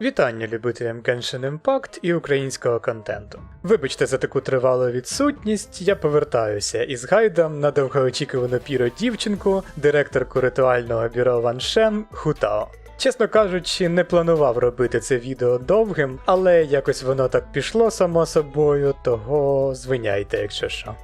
Вітання любителям Genshin Impact і українського контенту. Вибачте за таку тривалу відсутність, я повертаюся із гайдом на довгоочікувану піро дівчинку, директорку ритуального бюро Ван Шен Хутао. Чесно кажучи, не планував робити це відео довгим, але якось воно так пішло само собою, того звиняйте, якщо що.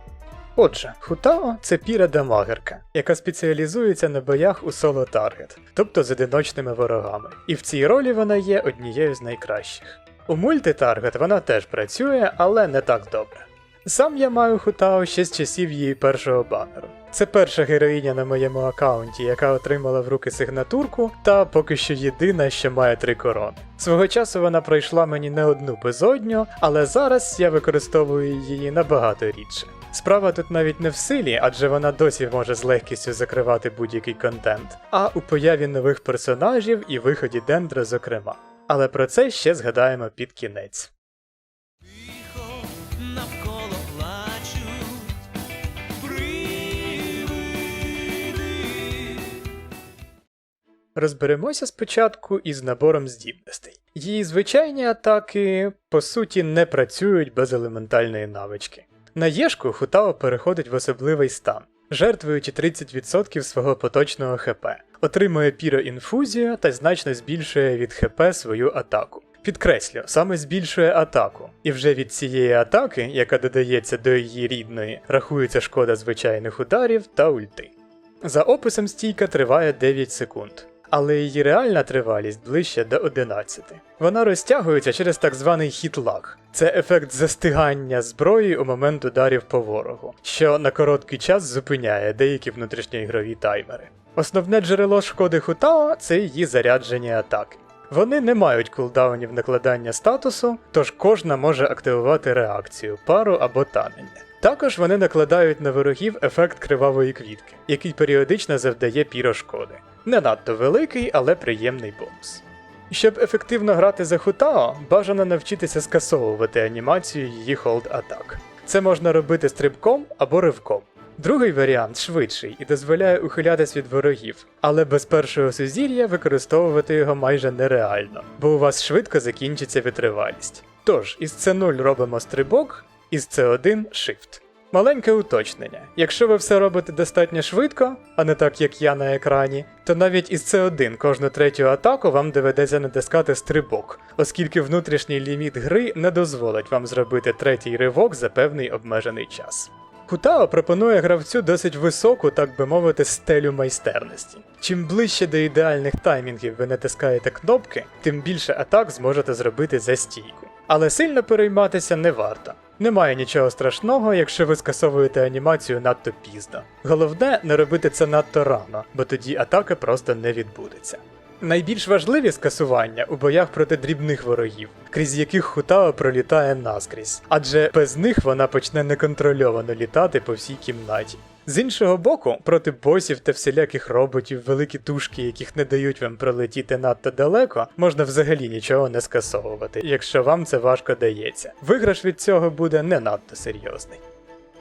Отже, Хутао це піра дамагерка, яка спеціалізується на боях у соло таргет, тобто з одиночними ворогами. І в цій ролі вона є однією з найкращих. У мультитаргет вона теж працює, але не так добре. Сам я маю Хутао ще з часів її першого банеру. Це перша героїня на моєму аккаунті, яка отримала в руки сигнатурку, та поки що єдина, що має три корони. Свого часу вона пройшла мені не одну безодню, але зараз я використовую її набагато рідше. Справа тут навіть не в силі, адже вона досі може з легкістю закривати будь-який контент, а у появі нових персонажів і виході Дендра, зокрема. Але про це ще згадаємо під кінець. Розберемося спочатку із набором здібностей. Її звичайні атаки, по суті, не працюють без елементальної навички. На Єшку Хутао переходить в особливий стан, жертвуючи 30% свого поточного ХП, отримує піроінфузію та значно збільшує від ХП свою атаку. Підкреслю, саме збільшує атаку, і вже від цієї атаки, яка додається до її рідної, рахується шкода звичайних ударів та ульти. За описом стійка триває 9 секунд, але її реальна тривалість ближче до 11. Вона розтягується через так званий хітлаг. Це ефект застигання зброї у момент ударів по ворогу, що на короткий час зупиняє деякі внутрішньоігрові таймери. Основне джерело шкоди Хутао це її заряджені атаки. Вони не мають кулдаунів накладання статусу, тож кожна може активувати реакцію, пару або танення. Також вони накладають на ворогів ефект кривавої квітки, який періодично завдає пірошкоди. Не надто великий, але приємний бонус. Щоб ефективно грати за Хутао, бажано навчитися скасовувати анімацію її холд атак. Це можна робити стрибком або ривком. Другий варіант швидший і дозволяє ухилятись від ворогів, але без першого сузір'я використовувати його майже нереально, бо у вас швидко закінчиться витривалість. Тож, із C0 робимо стрибок, із C1 Shift. Маленьке уточнення. Якщо ви все робите достатньо швидко, а не так як я на екрані, то навіть із C1 кожну третю атаку вам доведеться натискати стрибок, оскільки внутрішній ліміт гри не дозволить вам зробити третій ривок за певний обмежений час. Хутао пропонує гравцю досить високу, так би мовити, стелю майстерності. Чим ближче до ідеальних таймінгів ви натискаєте кнопки, тим більше атак зможете зробити за стійку. Але сильно перейматися не варто. Немає нічого страшного, якщо ви скасовуєте анімацію надто пізно. Головне не робити це надто рано, бо тоді атака просто не відбудеться. Найбільш важливі скасування у боях проти дрібних ворогів, крізь яких Хутао пролітає наскрізь, адже без них вона почне неконтрольовано літати по всій кімнаті. З іншого боку, проти босів та всіляких роботів, великі тушки, яких не дають вам пролетіти надто далеко, можна взагалі нічого не скасовувати, якщо вам це важко дається. Виграш від цього буде не надто серйозний.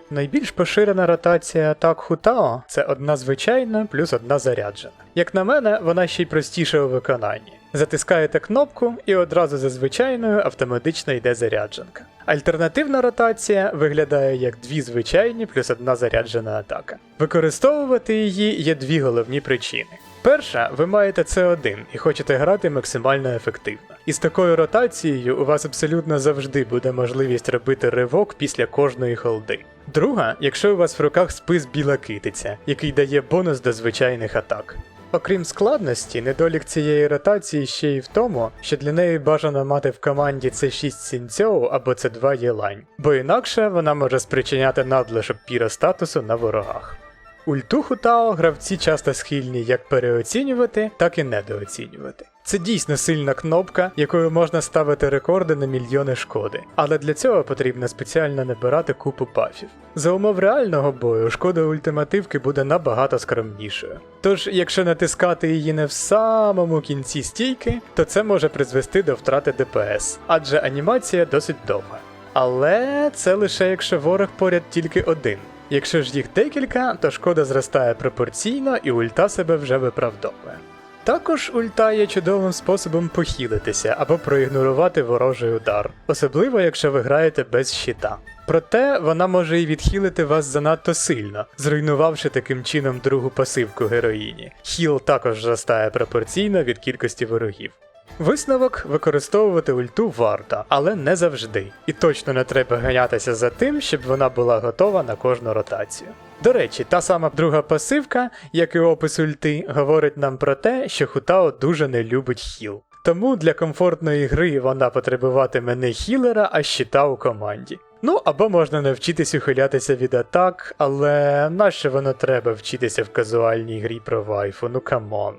Найбільш поширена ротація атак Хутао це одна звичайна плюс одна заряджена. Як на мене, вона ще й простіша у виконанні. Затискаєте кнопку і одразу за звичайною автоматично йде зарядженка. Альтернативна ротація виглядає як дві звичайні плюс одна заряджена атака. Використовувати її є дві головні причини. Перша, ви маєте С1 і хочете грати максимально ефективно. І з такою ротацією у вас абсолютно завжди буде можливість робити ривок після кожної холди. Друга, якщо у вас в руках спис біла китиця, який дає бонус до звичайних атак. Окрім складності, недолік цієї ротації ще й в тому, що для неї бажано мати в команді С6 Сінцьоу або С2 Єлань, бо інакше вона може спричиняти надлишок піростатусу на ворогах. Ультуху Тао гравці часто схильні як переоцінювати, так і недооцінювати. Це дійсно сильна кнопка, якою можна ставити рекорди на мільйони шкоди, але для цього потрібно спеціально набирати купу бафів. За умов реального бою шкода ультимативки буде набагато скромнішою. Тож, якщо натискати її не в самому кінці стійки, то це може призвести до втрати ДПС, адже анімація досить довга. Але це лише якщо ворог поряд тільки один. Якщо ж їх декілька, то шкода зростає пропорційно і ульта себе вже виправдовує. Також ульта є чудовим способом похилитися або проігнорувати ворожий удар, особливо якщо ви граєте без щита. Проте вона може і відхилити вас занадто сильно, зруйнувавши таким чином другу пасивку героїні. Хіл також зростає пропорційно від кількості ворогів. Висновок використовувати ульту варто, але не завжди. І точно не треба ганятися за тим, щоб вона була готова на кожну ротацію. До речі, та сама друга пасивка, як і опис ульти, говорить нам про те, що Хутао дуже не любить хіл. Тому для комфортної гри вона потребуватиме не хілера, а щита у команді. Ну або можна навчитись ухилятися від атак, але нащо воно треба вчитися в казуальній грі про вайфу, ну камон.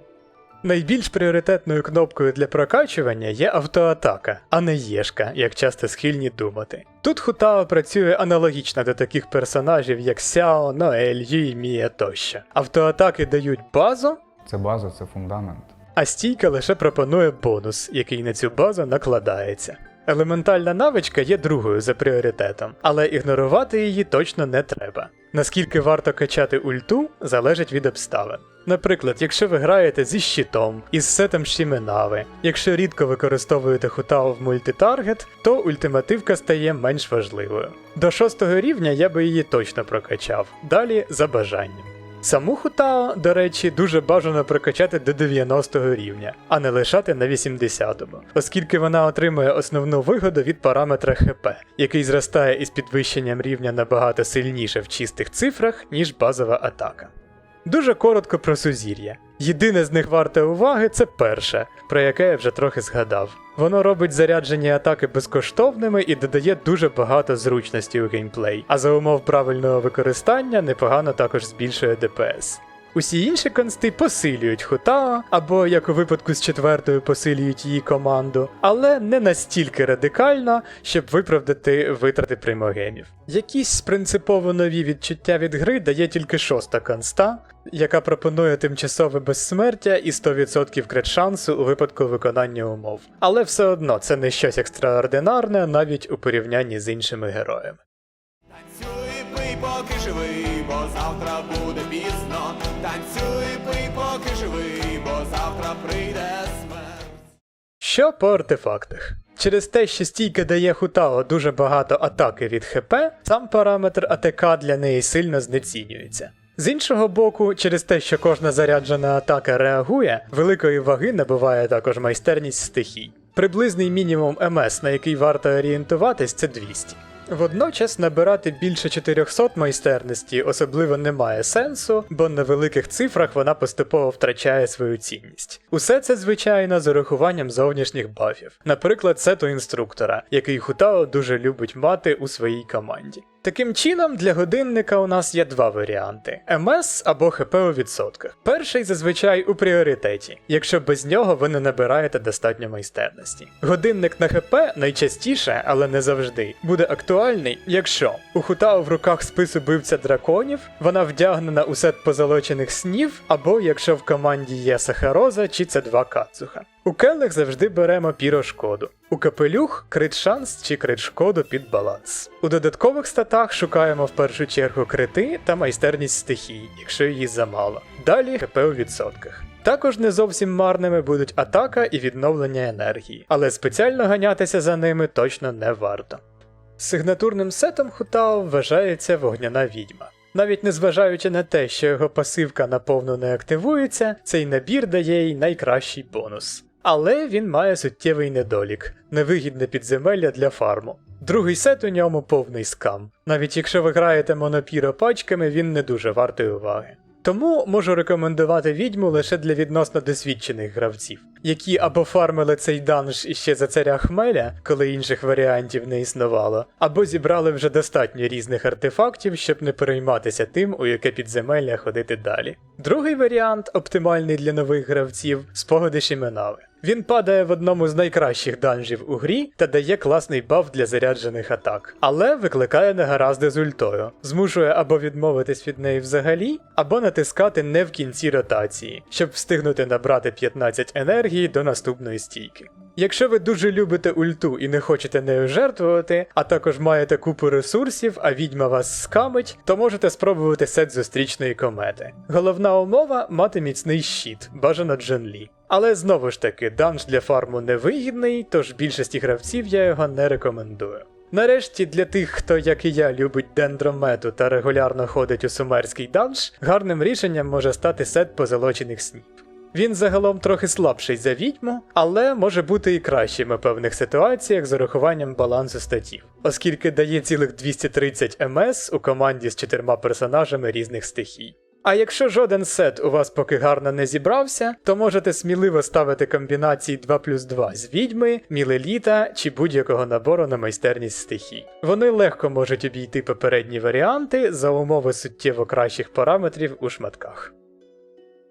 Найбільш пріоритетною кнопкою для прокачування є автоатака, а не єшка, як часто схильні думати. Тут Хутао працює аналогічно до таких персонажів, як Сяо, Ноель, Юймія тощо. Автоатаки дають базу, Це база, це фундамент. а стійка лише пропонує бонус, який на цю базу накладається. Елементальна навичка є другою за пріоритетом, але ігнорувати її точно не треба. Наскільки варто качати ульту, залежить від обставин. Наприклад, якщо ви граєте зі щитом, із сетом Шіменави, якщо рідко використовуєте хутао в мультитаргет, то ультимативка стає менш важливою. До шостого рівня я би її точно прокачав, далі за бажанням. Саму Хутао, до речі, дуже бажано прокачати до 90 рівня, а не лишати на 80-му, оскільки вона отримує основну вигоду від параметра ХП, який зростає із підвищенням рівня набагато сильніше в чистих цифрах, ніж базова атака. Дуже коротко про сузір'я. Єдине з них варте уваги це перше, про яке я вже трохи згадав. Воно робить заряджені атаки безкоштовними і додає дуже багато зручності у геймплей, а за умов правильного використання непогано також збільшує ДПС. Усі інші консти посилюють Хутао, або, як у випадку з четвертою, посилюють її команду, але не настільки радикально, щоб виправдати витрати примогемів. Якісь принципово нові відчуття від гри дає тільки шоста конста, яка пропонує тимчасове безсмертя і 100% крит шансу у випадку виконання умов. Але все одно це не щось екстраординарне навіть у порівнянні з іншими героями. Танцюй, пий, поки живий, бо завтра буде пізно. Що по артефактах? Через те, що стійка дає Хутао дуже багато атаки від ХП, сам параметр АТК для неї сильно знецінюється. З іншого боку, через те, що кожна заряджена атака реагує, великої ваги набуває також майстерність стихій. Приблизний мінімум МС, на який варто орієнтуватись, це 200. Водночас набирати більше 400 майстерності особливо немає сенсу, бо на великих цифрах вона поступово втрачає свою цінність. Усе це, звичайно, з урахуванням зовнішніх бафів, наприклад, сету інструктора, який Хутао дуже любить мати у своїй команді. Таким чином, для годинника у нас є два варіанти: МС або ХП у відсотках. Перший зазвичай у пріоритеті, якщо без нього ви не набираєте достатньо майстерності. Годинник на ХП найчастіше, але не завжди, буде актуальний, якщо у Хутао в руках спис убивця драконів, вона вдягнена у сет позолочених снів, або якщо в команді є Сахароза чи це 2 Кацуха. У келих завжди беремо пірошкоду. У капелюх крит шанс чи крит шкоду під баланс. У додаткових статах шукаємо в першу чергу крити та майстерність стихій, якщо її замало. Далі ХП у відсотках. Також не зовсім марними будуть атака і відновлення енергії, але спеціально ганятися за ними точно не варто. Сигнатурним сетом Хутао вважається вогняна відьма. Навіть незважаючи на те, що його пасивка наповну не активується, цей набір дає їй найкращий бонус. Але він має суттєвий недолік невигідне підземелля для фарму. Другий сет у ньому повний скам. Навіть якщо ви граєте монопіро пачками, він не дуже вартий уваги. Тому можу рекомендувати відьму лише для відносно досвідчених гравців, які або фармили цей данж іще за царя хмеля, коли інших варіантів не існувало, або зібрали вже достатньо різних артефактів, щоб не перейматися тим, у яке підземелля ходити далі. Другий варіант, оптимальний для нових гравців, спогади Шіменави. Він падає в одному з найкращих данжів у грі та дає класний баф для заряджених атак, але викликає негаразди з ультою, змушує або відмовитись від неї взагалі, або натискати не в кінці ротації, щоб встигнути набрати 15 енергії енергії до наступної стійки. Якщо ви дуже любите ульту і не хочете нею жертвувати, а також маєте купу ресурсів, а відьма вас скамить, то можете спробувати сет зустрічної комети. Головна умова мати міцний щит, бажано Джен-Лі. Але знову ж таки, данж для фарму невигідний, тож більшості гравців я його не рекомендую. Нарешті, для тих, хто, як і я, любить дендромету та регулярно ходить у сумерський данж, гарним рішенням може стати сет позолочених сніп. Він загалом трохи слабший за відьму, але може бути і кращим у певних ситуаціях з урахуванням балансу статів, оскільки дає цілих 230 МС у команді з чотирма персонажами різних стихій. А якщо жоден сет у вас поки гарно не зібрався, то можете сміливо ставити комбінації 2 плюс 2 з відьми, мілеліта чи будь-якого набору на майстерність стихій. Вони легко можуть обійти попередні варіанти за умови суттєво кращих параметрів у шматках.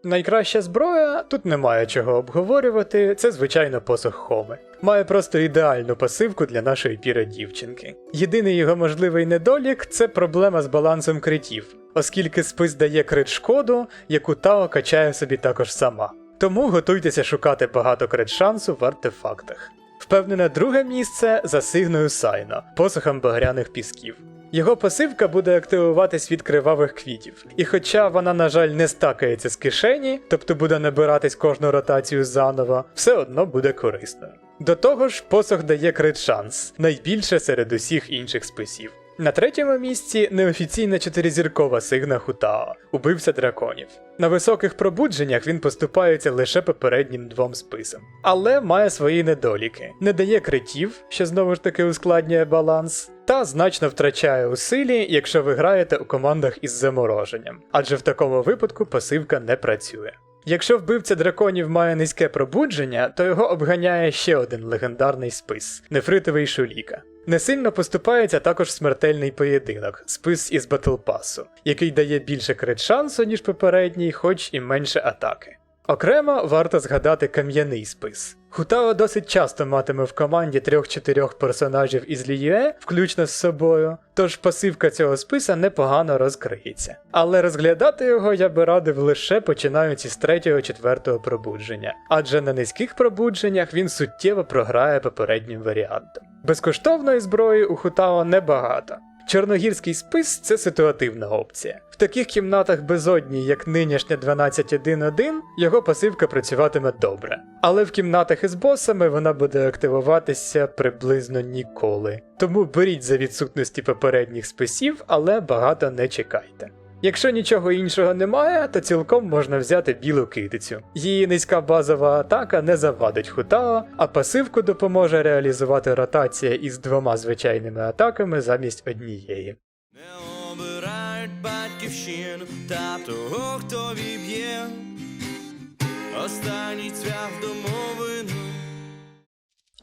Найкраща зброя, тут немає чого обговорювати, це звичайно посох Хоми. Має просто ідеальну пасивку для нашої піра дівчинки. Єдиний його можливий недолік це проблема з балансом критів, оскільки спис дає крит шкоду, яку Тао качає собі також сама. Тому готуйтеся шукати багато крит шансу в артефактах. Впевнене друге місце за Сигною Сайно, посохом багряних пісків. Його пасивка буде активуватись від кривавих квітів, і хоча вона, на жаль, не стакається з кишені, тобто буде набиратись кожну ротацію заново, все одно буде корисно. До того ж, посох дає крит шанс, найбільше серед усіх інших списів. На третьому місці неофіційна чотиризіркова сигна Хутао, убивця драконів. На високих пробудженнях він поступається лише попереднім двом списам, але має свої недоліки: не дає критів, що знову ж таки ускладнює баланс, та значно втрачає у силі, якщо ви граєте у командах із замороженням, адже в такому випадку пасивка не працює. Якщо вбивця драконів має низьке пробудження, то його обганяє ще один легендарний спис нефритовий шуліка. Не сильно поступається також смертельний поєдинок, спис із батлпасу, який дає більше крит шансу, ніж попередній, хоч і менше атаки. Окремо варто згадати кам'яний спис. Хутао досить часто матиме в команді трьох-чотирьох персонажів із Ліюе, включно з собою, тож пасивка цього списа непогано розкриється. Але розглядати його я би радив лише починаючи з третього-четвертого пробудження, адже на низьких пробудженнях він суттєво програє попереднім варіантом. Безкоштовної зброї у Хутао небагато. Чорногірський спис це ситуативна опція. В таких кімнатах безодні, як нинішня 12.1.1, його пасивка працюватиме добре. Але в кімнатах із босами вона буде активуватися приблизно ніколи. Тому беріть за відсутності попередніх списів, але багато не чекайте. Якщо нічого іншого немає, то цілком можна взяти білу китицю. Її низька базова атака не завадить Хутао, а пасивку допоможе реалізувати ротація із двома звичайними атаками замість однієї. Не обирають батьківщину та того, хто віб'є останній цвях домовину.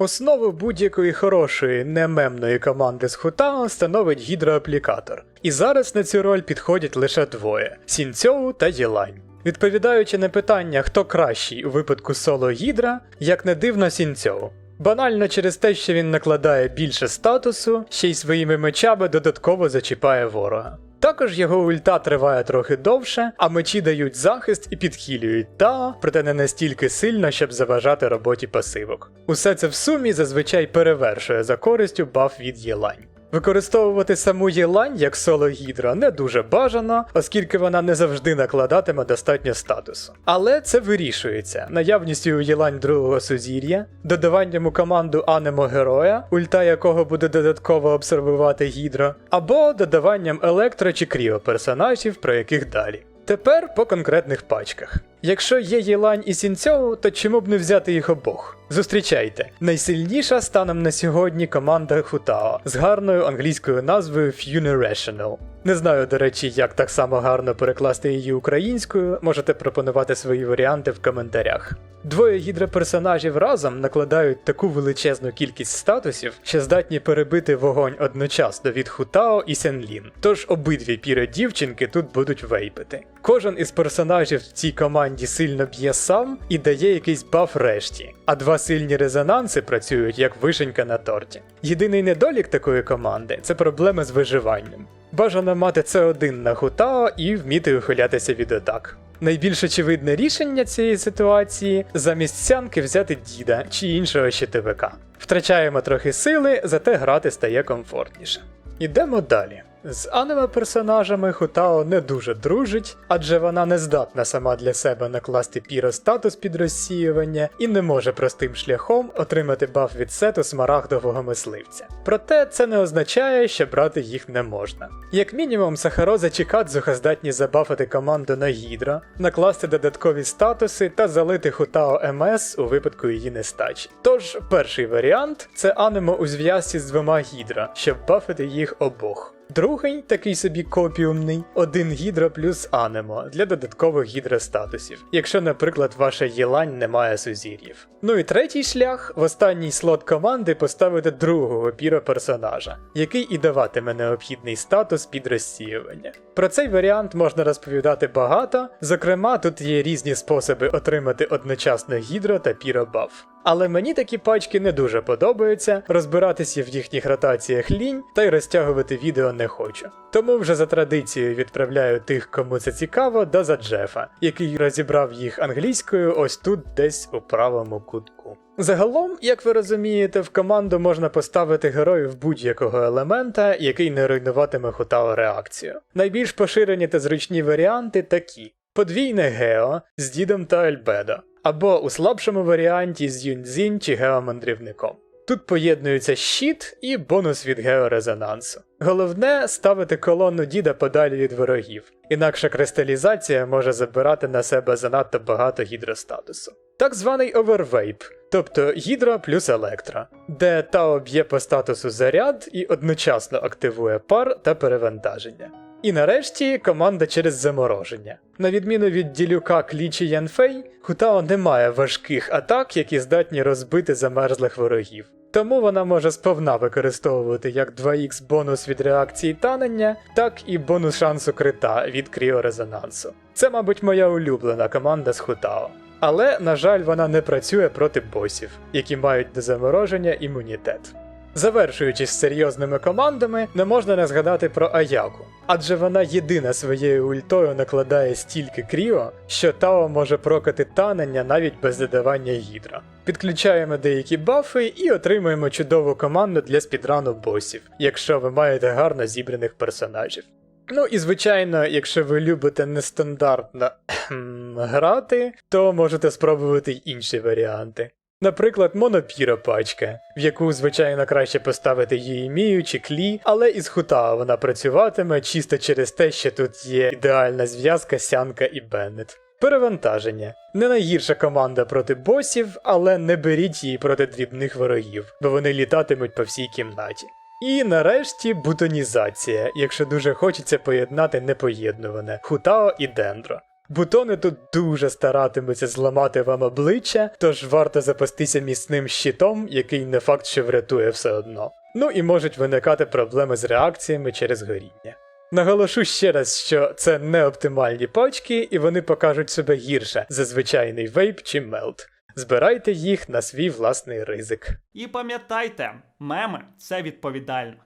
Основу будь-якої хорошої немемної команди з Хутао становить гідроаплікатор. І зараз на цю роль підходять лише двоє Сінцьоу та Єлань. Відповідаючи на питання, хто кращий у випадку соло гідра, як не дивно Сінцьоу. Банально через те, що він накладає більше статусу, ще й своїми мечами додатково зачіпає ворога. Також його ульта триває трохи довше, а мечі дають захист і підхилюють та, проте не настільки сильно, щоб заважати роботі пасивок. Усе це в сумі зазвичай перевершує за користю баф від Єлань. Використовувати саму Єлань як соло гідра не дуже бажано, оскільки вона не завжди накладатиме достатньо статусу. Але це вирішується наявністю Єлань другого сузір'я, додаванням у команду анемо героя, ульта якого буде додатково обсервувати гідро, або додаванням електро чи кріо персонажів, про яких далі. Тепер по конкретних пачках. Якщо є Єлань і Сінцьоу, то чому б не взяти їх обох? Зустрічайте, найсильніша станом на сьогодні команда Хутао з гарною англійською назвою Funerational. Не знаю, до речі, як так само гарно перекласти її українською, можете пропонувати свої варіанти в коментарях. Двоє гідроперсонажів разом накладають таку величезну кількість статусів, що здатні перебити вогонь одночасно від Хутао і Сенлін. Тож обидві піри дівчинки тут будуть вейпити. Кожен із персонажів в цій команді сильно б'є сам і дає якийсь баф решті, а два сильні резонанси працюють як вишенька на торті. Єдиний недолік такої команди це проблеми з виживанням. Бажано мати С1 на Хутао і вміти ухилятися від атак. Найбільш очевидне рішення цієї ситуації замість сянки взяти діда чи іншого щитовика. Втрачаємо трохи сили, зате грати стає комфортніше. Ідемо далі. З аніме персонажами Хутао не дуже дружить, адже вона не здатна сама для себе накласти піро статус під розсіювання і не може простим шляхом отримати баф від сету смарагдового мисливця. Проте це не означає, що брати їх не можна. Як мінімум, Сахароза чи Кадзуха здатні забафити команду на гідро, накласти додаткові статуси та залити Хутао МС у випадку її нестачі. Тож, перший варіант це анемо у зв'язці з двома гідро, щоб бафити їх обох. Другий, такий собі копіумний, один гідро плюс анемо для додаткових гідростатусів, якщо, наприклад, ваша єлань не має сузір'їв. Ну і третій шлях в останній слот команди поставити другого піро персонажа, який і даватиме необхідний статус під розсіювання. Про цей варіант можна розповідати багато, зокрема, тут є різні способи отримати одночасно гідро та піро баф. Але мені такі пачки не дуже подобаються, розбиратися в їхніх ротаціях лінь та й розтягувати відео не хочу. Тому вже за традицією відправляю тих, кому це цікаво, до Заджефа, який розібрав їх англійською ось тут десь у правому кутку. Загалом, як ви розумієте, в команду можна поставити героїв будь-якого елемента, який не руйнуватиме Хутао реакцію. Найбільш поширені та зручні варіанти такі: подвійне Гео з дідом та Альбедо, або у слабшому варіанті з Юньцзінь чи Геомандрівником. Тут поєднується щит і бонус від георезонансу. Головне ставити колону діда подалі від ворогів, інакше кристалізація може забирати на себе занадто багато гідростатусу. Так званий овервейп, тобто гідро плюс електро, де Тао б'є по статусу заряд і одночасно активує пар та перевантаження. І нарешті команда через замороження. На відміну від ділюка Клічі Янфей, Хутао не має важких атак, які здатні розбити замерзлих ворогів. Тому вона може сповна використовувати як 2х бонус від реакції танення, так і бонус шансу крита від кріорезонансу. Це, мабуть, моя улюблена команда з Хутао. Але, на жаль, вона не працює проти босів, які мають до замороження імунітет. Завершуючись з серйозними командами, не можна не згадати про Аяку, адже вона єдина своєю ультою накладає стільки кріо, що Тао може прокати танення навіть без додавання гідра. Підключаємо деякі бафи і отримуємо чудову команду для спідрану босів, якщо ви маєте гарно зібраних персонажів. Ну і звичайно, якщо ви любите нестандартно грати, то можете спробувати й інші варіанти. Наприклад, монопіро пачка, в яку, звичайно, краще поставити Єїмію чи клі, але із хута вона працюватиме чисто через те, що тут є ідеальна зв'язка Сянка і Беннет. Перевантаження. Не найгірша команда проти босів, але не беріть її проти дрібних ворогів, бо вони літатимуть по всій кімнаті. І нарешті бутонізація, якщо дуже хочеться поєднати непоєднуване Хутао і Дендро. Бутони тут дуже старатимуться зламати вам обличчя, тож варто запастися міцним щитом, який не факт, що врятує все одно. Ну і можуть виникати проблеми з реакціями через горіння. Наголошу ще раз, що це не оптимальні пачки, і вони покажуть себе гірше за звичайний вейп чи мелт. Збирайте їх на свій власний ризик. І пам'ятайте, меми це відповідально.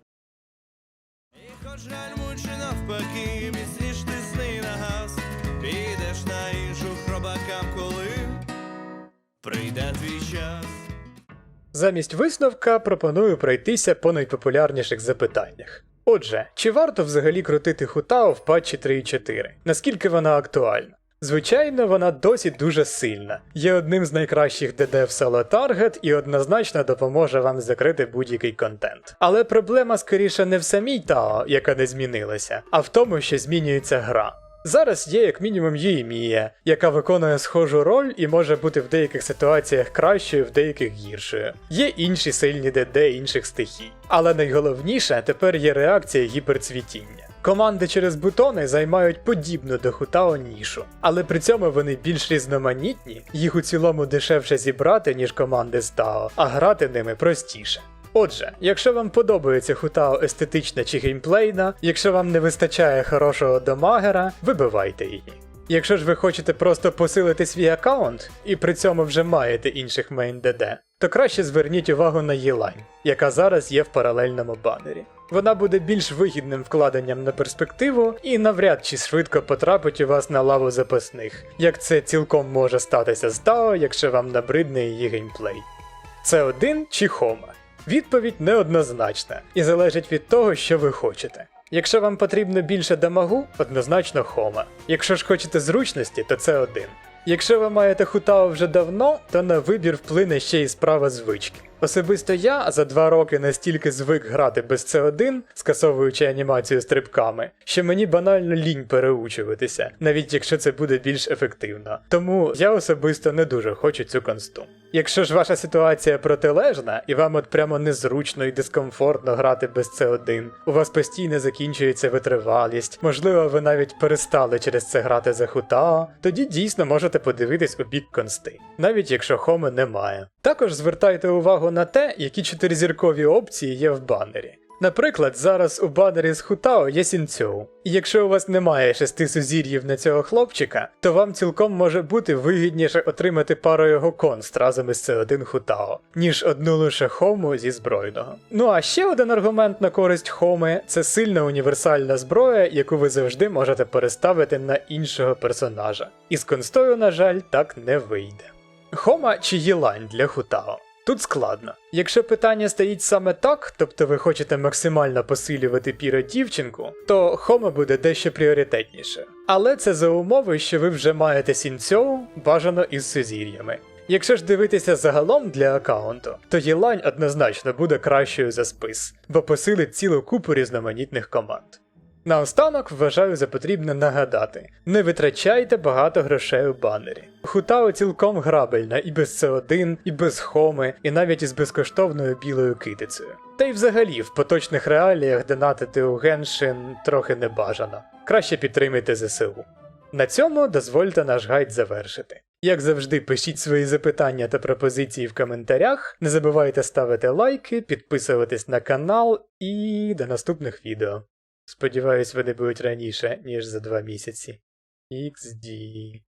І хоч навпаки, прийде твій час. Замість висновка пропоную пройтися по найпопулярніших запитаннях. Отже, чи варто взагалі крутити Хутао в патчі 3.4? Наскільки вона актуальна? Звичайно, вона досі дуже сильна, є одним з найкращих ДД в Solo Target і однозначно допоможе вам закрити будь-який контент. Але проблема скоріше не в самій Тао, яка не змінилася, а в тому, що змінюється гра. Зараз є як мінімум Ємія, яка виконує схожу роль і може бути в деяких ситуаціях кращою, в деяких гіршою. Є інші сильні ДД інших стихій. Але найголовніше тепер є реакція гіперцвітіння. Команди через бутони займають подібну до Хутао нішу, але при цьому вони більш різноманітні, їх у цілому дешевше зібрати, ніж команди з Тао, а грати ними простіше. Отже, якщо вам подобається Хутао естетична чи геймплейна, якщо вам не вистачає хорошого дамагера, вибивайте її. Якщо ж ви хочете просто посилити свій аккаунт і при цьому вже маєте інших мейн ДД, то краще зверніть увагу на Єлайн, яка зараз є в паралельному банері. Вона буде більш вигідним вкладенням на перспективу і навряд чи швидко потрапить у вас на лаву запасних, як це цілком може статися з Тао, якщо вам набридне її геймплей. Це один чи Хома? Відповідь неоднозначна і залежить від того, що ви хочете. Якщо вам потрібно більше дамагу, однозначно Хома. Якщо ж хочете зручності, то це один. Якщо ви маєте хутао вже давно, то на вибір вплине ще й справа звички. Особисто я за два роки настільки звик грати без С1, скасовуючи анімацію стрибками, що мені банально лінь переучуватися, навіть якщо це буде більш ефективно. Тому я особисто не дуже хочу цю консту. Якщо ж ваша ситуація протилежна, і вам от прямо незручно і дискомфортно грати без С1, у вас постійно закінчується витривалість, можливо, ви навіть перестали через це грати за хутао, тоді дійсно можете подивитись у бік консти, навіть якщо хоми немає. Також звертайте увагу на те, які чотиризіркові опції є в банері. Наприклад, зараз у банері з Хутао є Сінцьоу. І якщо у вас немає шести сузір'їв на цього хлопчика, то вам цілком може бути вигідніше отримати пару його конст разом із це один Хутао, ніж одну лише хому зі збройного. Ну а ще один аргумент на користь хоми це сильна універсальна зброя, яку ви завжди можете переставити на іншого персонажа. І з констою, на жаль, так не вийде. Хома чи Єлань для Хутао? Тут складно. Якщо питання стоїть саме так, тобто ви хочете максимально посилювати піро дівчинку, то Хома буде дещо пріоритетніше. Але це за умови, що ви вже маєте сінцьоу, бажано із сузір'ями. Якщо ж дивитися загалом для аккаунту, то Єлань однозначно буде кращою за спис, бо посилить цілу купу різноманітних команд. Наостанок вважаю за потрібне нагадати: не витрачайте багато грошей у банері. Хутао цілком грабельна і без С1, і без Хоми, і навіть із безкоштовною білою китицею. Та й взагалі в поточних реаліях донатити у Геншин трохи не бажано. Краще підтримайте ЗСУ. На цьому дозвольте наш гайд завершити. Як завжди, пишіть свої запитання та пропозиції в коментарях. Не забувайте ставити лайки, підписуватись на канал і до наступних відео. Сподіваюсь, вони будуть раніше, ніж за два місяці. XD.